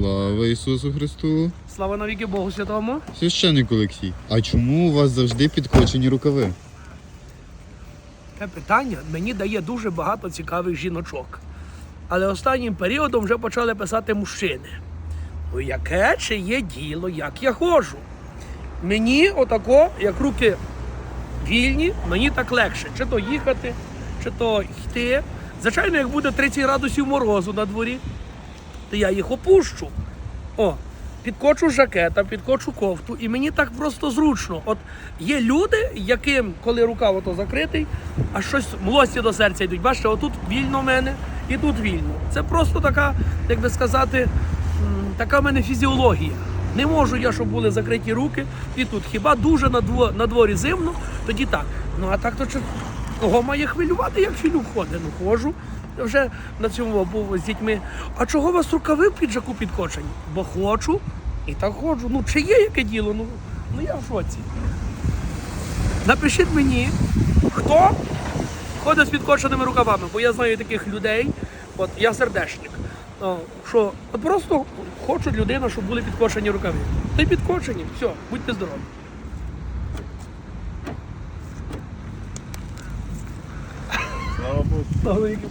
Слава Ісусу Христу! Слава навіки Богу Святому. Священник Олексій, а чому у вас завжди підкочені рукави? Це питання мені дає дуже багато цікавих жіночок. Але останнім періодом вже почали писати мужчини. Ну яке чи є діло, як я ходжу? Мені отако, як руки вільні, мені так легше. Чи то їхати, чи то йти. Звичайно, як буде 30 градусів морозу на дворі, то я їх опущу. О, підкочу жакета, підкочу кофту, і мені так просто зручно. От є люди, яким, коли рукав ото закритий, а щось млості до серця йдуть. Бачите, отут вільно в мене і тут вільно. Це просто така, як би сказати, така в мене фізіологія. Не можу я, щоб були закриті руки і тут. Хіба дуже на, дворі зимно, тоді так. Ну а так то кого має хвилювати, як філю ходить? Ну ходжу. Вже на цьому був з дітьми. А чого у вас рукави в піджаку підкочені? Бо хочу і так ходжу. Ну чи є яке діло? Ну, ну я в шоці. Напишіть мені, хто ходить з підкоченими рукавами, бо я знаю таких людей, от я сердечник. Що просто хочуть людина, щоб були підкочені рукави. Й підкочені, все, будьте здорові. Sonic